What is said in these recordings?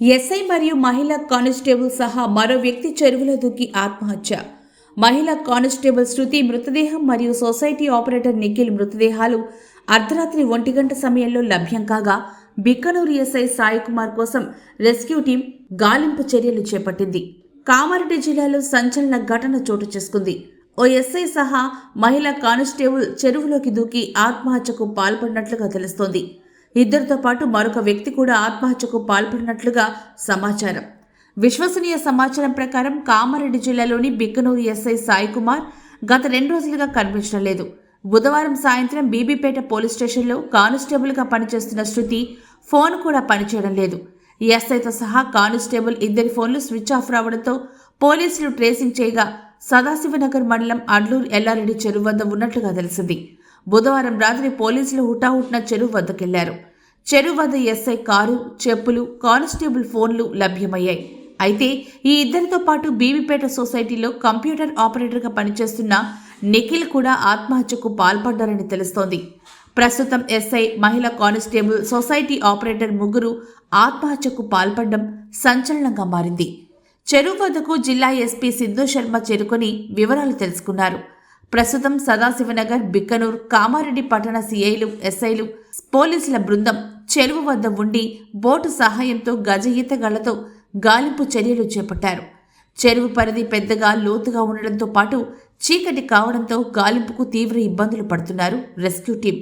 SI మరియు మహిళా constable సహా మరో వ్యక్తి చెరువులో దూకి ఆత్మహత్య. మహిళా కానిస్టేబుల్ శృతి మృతదేహం మరియు సొసైటీ ఆపరేటర్ నిఖిల్ మృతదేహాలు అర్ధరాత్రి ఒంటి గంట సమయంలో లభ్యం కాగా బిక్కనూరు ఎస్ఐ సాయి కుమార్ కోసం రెస్క్యూ టీం గాలింపు చర్యలు చేపట్టింది. కామారెడ్డి జిల్లాలో సంచలన ఘటన చోటు చేసుకుంది. ఓ ఎస్ఐ సహా మహిళా కానిస్టేబుల్ చెరువులోకి దూకి ఆత్మహత్యకు పాల్పడినట్లుగా తెలుస్తోంది. ఇద్దరితో పాటు మరొక వ్యక్తి కూడా ఆత్మహత్యకు పాల్పడినట్లుగా సమాచారం. విశ్వసనీయ సమాచారం ప్రకారం కామారెడ్డి జిల్లాలోని బిక్కనూరు ఎస్ఐ సాయి కుమార్ గత రెండు రోజులుగా కనిపించడం లేదు. బుధవారం సాయంత్రం బీబీపేట పోలీస్ స్టేషన్లో కానిస్టేబుల్గా పనిచేస్తున్న శృతి ఫోన్ కూడా పనిచేయడం లేదు. ఎస్ఐతో సహా కానిస్టేబుల్ ఇద్దరి ఫోన్లు స్విచ్ ఆఫ్ రావడంతో పోలీసులు ట్రేసింగ్ చేయగా సదాశివనగర్ మండలం అడ్లూరు ఎల్లారెడ్డి చెరువు వద్ద ఉన్నట్లుగా తెలిసింది. బుధవారం రాత్రి పోలీసులు హుటాహుట్న చెరువు వద్దకెళ్ళారు. చెరువు వద్ద ఎస్ఐ కారు చెప్పులు కానిస్టేబుల్ ఫోన్లు లభ్యమయ్యాయి. అయితే ఈ ఇద్దరితో పాటు బీబీపేట సొసైటీలో కంప్యూటర్ ఆపరేటర్గా పనిచేస్తున్న నిఖిల్ కూడా ఆత్మహత్యకు పాల్పడ్డారని తెలుస్తోంది. ప్రస్తుతం ఎస్ఐ మహిళా కానిస్టేబుల్ సొసైటీ ఆపరేటర్ ముగ్గురు ఆత్మహత్యకు పాల్పడడం సంచలనంగా మారింది. చెరువు వద్దకు జిల్లా ఎస్పీ సిద్ధు శర్మ చేరుకొని వివరాలు తెలుసుకున్నారు. ప్రస్తుతం సదాశివనగర్ బిక్కనూర్ కామారెడ్డి పట్టణ సిఐలు ఎస్ఐలు పోలీసుల బృందం చెరువు వద్ద ఉండి బోటు సహాయంతో గజ ఈతగాళ్ళతో గాలింపు చర్యలు చేపట్టారు. చెరువు పరిధి పెద్దగా లోతుగా ఉండడంతో పాటు చీకటి కావడంతో గాలింపుకు తీవ్ర ఇబ్బందులు పడుతున్నారు రెస్క్యూ టీం.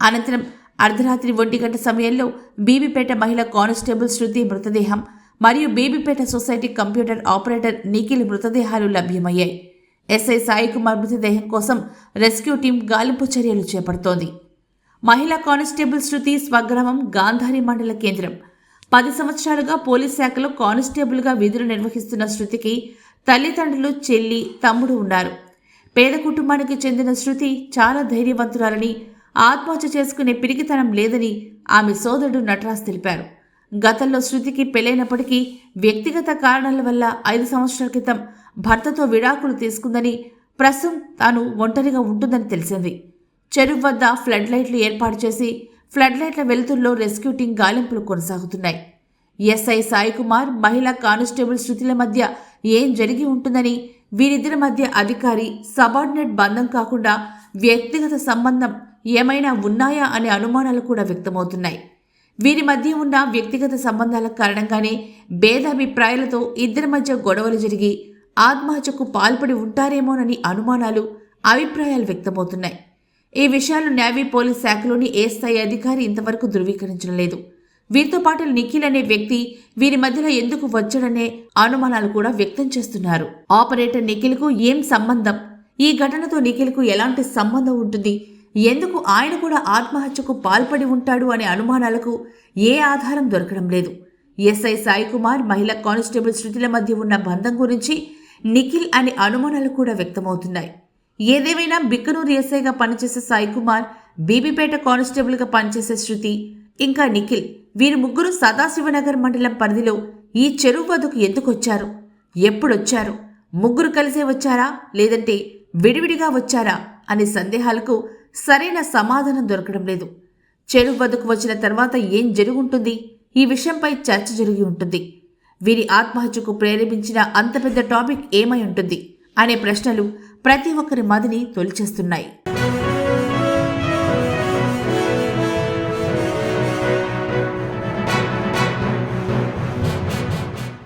అనంతరం అర్ధరాత్రి ఒంటి గంట సమయంలో బీబీపేట మహిళ కానిస్టేబుల్ శృతి మృతదేహం మరియు Bibipeta society computer operator Nikhil మృతదేహాలు లభ్యమయ్యాయి. ఎస్ఐ సాయికుమార్ మృతదేహం కోసం రెస్క్యూ టీం గాలింపు చర్యలు చేపడుతోంది. మహిళా కానిస్టేబుల్ శృతి స్వగ్రామం గాంధారి మండల కేంద్రం. పది సంవత్సరాలుగా పోలీస్ శాఖలో కానిస్టేబుల్గా విధులు నిర్వహిస్తున్న శృతికి తల్లిదండ్రులు చెల్లి తమ్ముడు ఉన్నారు. పేద కుటుంబానికి చెందిన శృతి చాలా ధైర్యవంతురాలని ఆత్మహత్య చేసుకునే పిరికితనం లేదని ఆమె సోదరుడు నటరాజ్ తెలిపారు. గతంలో శృతికి పెళ్ళైనప్పటికీ వ్యక్తిగత కారణాల వల్ల ఐదు సంవత్సరాల క్రితం భర్తతో విడాకులు తీసుకుందని ప్రస్తుతం తాను ఒంటరిగా ఉంటుందని తెలిసింది. చెరువు వద్ద ఫ్లడ్ లైట్లు ఏర్పాటు చేసి ఫ్లడ్ లైట్ల వెలుతుల్లో రెస్క్యూ టీం గాలింపులు కొనసాగుతున్నాయి. ఎస్ఐ సాయి కుమార్ మహిళా కానిస్టేబుల్ శృతిల మధ్య ఏం జరిగి ఉంటుందని వీరిద్దరి మధ్య అధికారి సబార్డినేట్ బంధం కాకుండా వ్యక్తిగత సంబంధం ఏమైనా ఉన్నాయా అనే అనుమానాలు కూడా వ్యక్తమవుతున్నాయి. వీరి మధ్య ఉన్న వ్యక్తిగత సంబంధాల కారణంగానే భేదాభిప్రాయాలతో ఇద్దరి మధ్య గొడవలు జరిగి ఆత్మహత్యకు పాల్పడి ఉంటారేమోనని అనుమానాలు అభిప్రాయాలు వ్యక్తమవుతున్నాయి. ఈ విషయాలు నేవీ పోలీస్ శాఖలోని ఏ స్థాయి అధికారి ఇంతవరకు ధృవీకరించడం లేదు. వీరితో పాటు నిఖిల్ అనే వ్యక్తి వీరి మధ్యలో ఎందుకు వచ్చాడనే అనుమానాలు కూడా వ్యక్తం చేస్తున్నారు. ఆపరేటర్ నిఖిల్కు ఏం సంబంధం? ఈ ఘటనతో నిఖిల్కు ఎలాంటి సంబంధం ఉంటుంది? ఎందుకు ఆయన కూడా ఆత్మహత్యకు పాల్పడి ఉంటాడు అనే అనుమానాలకు ఏ ఆధారం దొరకడం లేదు? ఎస్ఐ సాయి కుమార్ మహిళా కానిస్టేబుల్ శృతుల మధ్య ఉన్న బంధం గురించి నిఖిల్ అనే అనుమానాలు కూడా వ్యక్తమవుతున్నాయి. ఏదేమైనా బిక్కనూరు ఎస్ఐగా పనిచేసే సాయి కుమార్ బీబీపేట కానిస్టేబుల్గా పనిచేసే శృతి ఇంకా నిఖిల్. వీరు ముగ్గురు సదాశివనగర్ మండలం పరిధిలో ఈ చెరువు వద్దకు ఎందుకు వచ్చారు? ఎప్పుడొచ్చారు? ముగ్గురు కలిసే వచ్చారా? లేదంటే విడివిడిగా వచ్చారా? అనే సందేహాలకు సరైన సమాధానం దొరకడం లేదు. చెరువు వద్దకు వచ్చిన తర్వాత ఏం జరుగుంటుంది? ఈ విషయంపై చర్చ జరిగి ఉంటుంది. వీరి ఆత్మహత్యకు ప్రేరేపించిన అంత పెద్ద టాపిక్ ఏమై ఉంటుంది? అనే ప్రశ్నలు ప్రతి ఒక్కరి మదిని తొలిచేస్తున్నాయి.